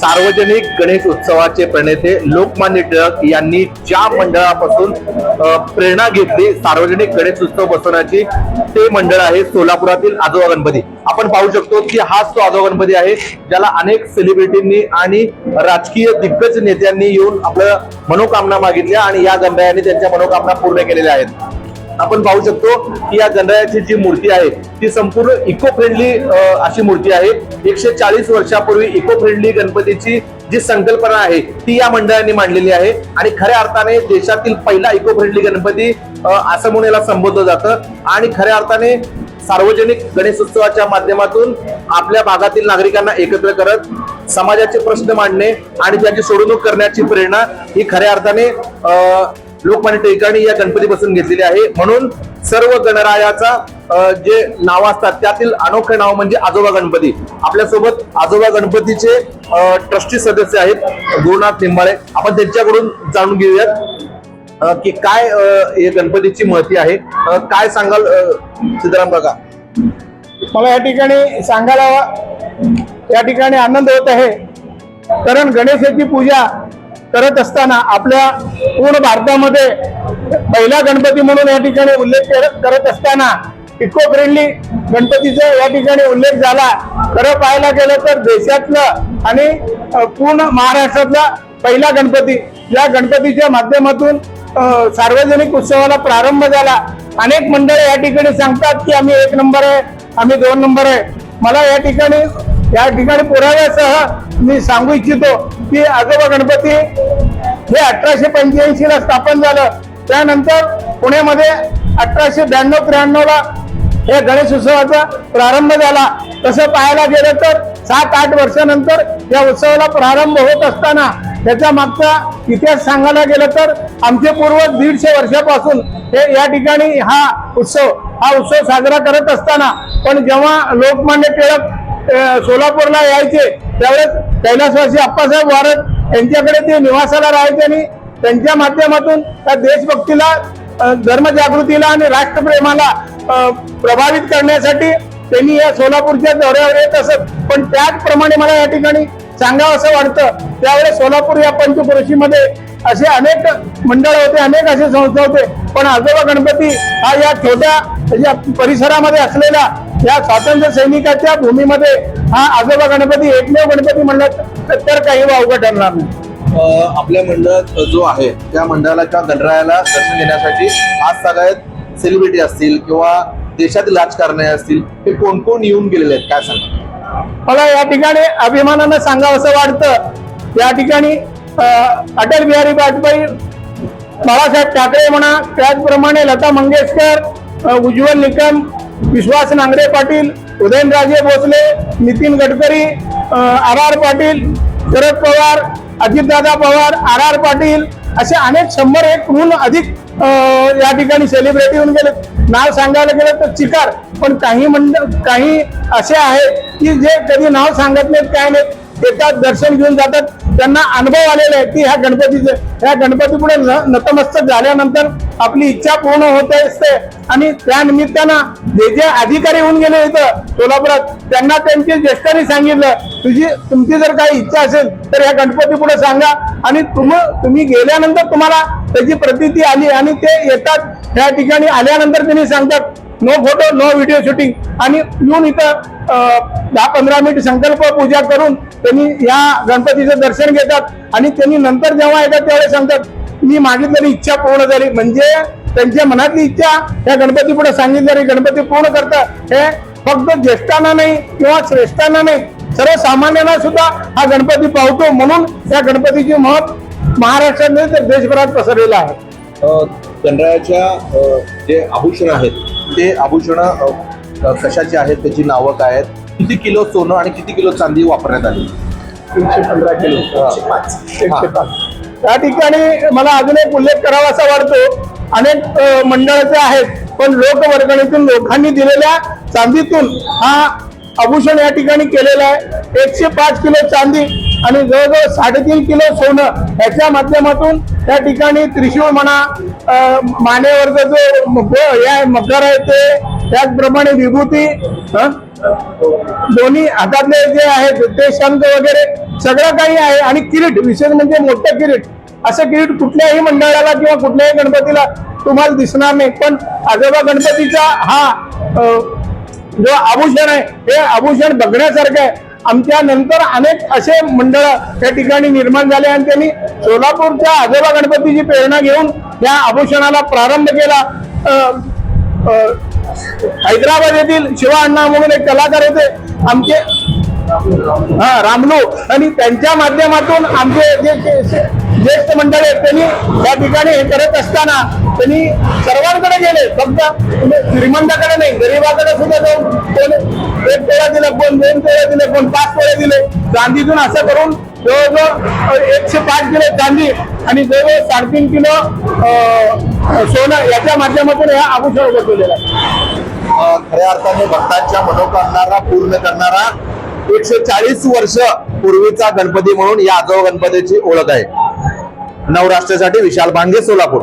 सार्वजनिक गणेश उत्सवाचे प्रणेते लोकमान्य टिळक यांनी ज्या मंडळापासून प्रेरणा घेतली सार्वजनिक गणेश उत्सव बसवण्याची ते मंडळ आहे सोलापुरातील आजोबा गणपती. आपण पाहू शकतो की हाच तो आजोबा गणपती आहे ज्याला अनेक सेलिब्रिटींनी आणि राजकीय दिग्गज नेत्यांनी येऊन आपलं मनोकामना मागितल्या आणि या गणरायाने त्यांच्या मनोकामना पूर्ण केलेल्या आहेत. आपण पाहू शकतो की या गणरायाची जी मूर्ती आहे ती संपूर्ण इको फ्रेंडली अशी मूर्ती आहे. एकशे चाळीस वर्षापूर्वी इको फ्रेंडली गणपतीची जी संकल्पना आहे ती या मंडळांनी मांडलेली आहे. आणि खऱ्या अर्थाने देशातील पहिला इको फ्रेंडली गणपती असं म्हणून याला संबोधलं जातं. आणि खऱ्या अर्थाने सार्वजनिक गणेशोत्सवाच्या माध्यमातून आपल्या भागातील नागरिकांना एकत्र करत समाजाचे प्रश्न मांडणे आणि त्याची सोडवणूक करण्याची प्रेरणा ही खऱ्या अर्थाने लोकमान्य टिळकांनी या गणपतीपासून घेतलेली आहे. म्हणून सर्व गणरायाचा जे नाव असतात त्यातील अनोखं नाव म्हणजे आजोबा गणपती. आपल्यासोबत आजोबा गणपतीचे ट्रस्टी सदस्य आहेत गुरुनाथ निंबाळे. आपण त्यांच्याकडून जाणून घेऊयात की काय हे गणपतीची महती आहे. काय सांगाल अ, काका? मला या ठिकाणी सांगायला या ठिकाणी आनंद होत आहे. कारण गणेशाची पूजा करत असताना आपल्या पूर्ण भारतामध्ये पहिला गणपती म्हणून या ठिकाणी उल्लेख करत असताना इको फ्रेंडली गणपतीचा या ठिकाणी उल्लेख झाला. खरं पाहायला गेलं तर देशातलं आणि पूर्ण महाराष्ट्रातला पहिला गणपती या गणपतीच्या माध्यमातून सार्वजनिक उत्सवाला प्रारंभ झाला. अनेक मंडळे या ठिकाणी सांगतात की आम्ही एक नंबर आहे आम्ही दोन नंबर आहे. मला या ठिकाणी या ठिकाणी पुराव्यासह मी सांगू इच्छितो की आजोबा गणपती हे अठराशे पंच्याऐंशी ला स्थापन झालं. त्यानंतर पुण्यामध्ये अठराशे ब्याण्णव त्र्याण्णव ला हे गणेश उत्सवाचा प्रारंभ झाला. तसं पाहायला गेलं तर सात आठ वर्षानंतर या उत्सवाला प्रारंभ होत असताना त्याच्या मागचा इतिहास सांगायला गेलं तर आमचे पूर्वज दीडशे वर्षापासून हे या ठिकाणी हा उत्सव हा उत्सव साजरा करत असताना. पण जेव्हा लोकमान्य टिळक सोलापूरला यायचे त्यावेळेस कैलासवासी अप्पासाहेब वारद यांच्याकडे ते निवासाला राहायचे आणि त्यांच्या माध्यमातून त्या देशभक्तीला धर्मजागृतीला आणि राष्ट्रप्रेमाला प्रभावित करण्यासाठी त्यांनी या सोलापूरच्या दौऱ्यावर येत असत. पण त्याचप्रमाणे मला या ठिकाणी सांगावं असं वाटतं त्यावेळेस सोलापूर या पंचक्रोशीमध्ये असे अनेक मंडळ होते अनेक असे संस्था होते. पण आजोबा गणपती हा या छोट्या म्हणजे परिसरामध्ये असलेल्या या स्वातंत्र्य सैनिकाच्या भूमीमध्ये हा आजोबा गणपती एकमेव गणपती म्हणलं तर काही वावगं ठरणार नाही. आपल्या मंडळात जो आहे त्या मंडळाला किंवा गणरायाला दर्शन घेण्यासाठी आज सगळ्यात सेलिब्रिटी असतील किंवा देशातील राजकारणी असतील हे कोण कोण येऊन गेलेले आहेत? काय सांगा मला या ठिकाणी अभिमानानं सांगावं असं वाटतं. या ठिकाणी अटल बिहारी वाजपेयी बाळासाहेब ठाकरे म्हणा त्याचप्रमाणे Lata Mangeshkar Ujjwal Nikam Vishwas Nangare Patil Udayanraje Bhosale Nitin Gadkari R R Patil Sharad Pawar Ajitdada Pawar R R Patil असे अनेक शंभर एकहून अधिक या ठिकाणी सेलिब्रिटी होऊन गेले. नाव सांगायला गेलं तर चिकार पण काही मंड काही असे आहेत की जे कधी नाव सांगत नाहीत काय नाहीत येतात दर्शन घेऊन जातात. त्यांना अनुभव आलेला आहे की ह्या गणपतीचे ह्या गणपती पुढे नतमस्तक झाल्यानंतर आपली इच्छा पूर्ण होत असते. आणि त्या निमित्तानं जे जे अधिकारी होऊन गेले इथं सोलापुरात त्यांना त्यांच्या ज्येष्ठांनी सांगितलं तुझी तुमची जर काही इच्छा असेल तर ह्या गणपती पुढे सांगा. आणि तुम तुम्ही गेल्यानंतर तुम्हाला त्याची प्रतीती आली आणि ते येतात. त्या ठिकाणी आल्यानंतर त्यांनी सांगतात no photo no video shooting. आणि येऊन इथं दहा पंधरा मिनिट संकल्प पूजा करून त्यांनी या गणपतीचं दर्शन घेतात आणि त्यांनी नंतर जेव्हा येतात त्यावेळेस सांगतात मी मागितलेली इच्छा पूर्ण झाली. म्हणजे त्यांच्या मनातली इच्छा या गणपती पुढे सांगितलेली गणपती पूर्ण करतात. हे फक्त ज्येष्ठांना नाही किंवा श्रेष्ठांना नाही सर्वसामान्यांना सुद्धा हा गणपती पावतो म्हणून या गणपतीचे महत्त्व महाराष्ट्रात नाही तर देशभरात पसरलेलं आहे. गणरायाच्या जे आभूषण आहेत ते आभूषण कशाचे आहेत त्याची नावं काय आहेत? किती किलो सोनं आणि किती किलो चांदी वापरण्यात आली? तीनशे पंधरा किलो. एकशे पाच त्या ठिकाणी मला अजून एक उल्लेख करावा असा वाटतो. अनेक मंडळाचे आहेत पण लोकवर्गणीतून लोकांनी दिलेल्या चांदीतून हा आभूषण या ठिकाणी केलेला आहे. एकशे पाच किलो चांदी आणि जवळजवळ साडेतीन किलो सोनं याच्या माध्यमातून त्या ठिकाणी त्रिशूळ म्हणा मानेवरचा जो मग- हे आहे, ते त्याचप्रमाणे विभूती? दोन्ही हातातले जे आहेत ते शंख वगैरे सगळं काही आहे. आणि किरीट विशेष म्हणजे मोठं किरीट असं किरीट कुठल्याही मंडळाला किंवा कुठल्याही गणपतीला तुम्हाला दिसणार नाही. पण आजोबा गणपतीचा हा जो आभूषण आहे हे आभूषण बघण्यासारखं आहे. आमच्या नंतर अनेक असे मंडळ या ठिकाणी निर्माण झाले आणि त्यांनी सोलापूरच्या आजोबा गणपतीची प्रेरणा घेऊन या आभूषणाला प्रारंभ केला. हैदराबाद येथील शिवा अण्णा म्हणून एक कलाकार होते. आमचे हा रामलू. आणि त्यांच्या माध्यमातून आमचे जे ज्येष्ठ मंडळ आहेत त्यांनी या ठिकाणी हे करत असताना त्यांनी सर्वांकडे गेले. फक्त म्हणजे श्रीमंताकडे नाही गरीबाकडे सुद्धा जाऊन कोण एक तोळा दिला कोण दोन तोळे दिले कोण पाच तोळे दिले. गांधीतून असं करून जवळजवळ एकशे पाच किलो चांदी आणि जवळजवळ साडेतीन किलो सोनं याच्या माध्यमातून हा आभूषण बसवलेला आहे खऱ्या अर्थाने भक्तांच्या मनोकामना पूर्ण करणारा एकशे चाळीस वर्ष पूर्वीचा गणपती म्हणून या आजोबा गणपतीची ओळख आहे. नवराष्ट्रासाठी विशाल भांगे सोलापूर.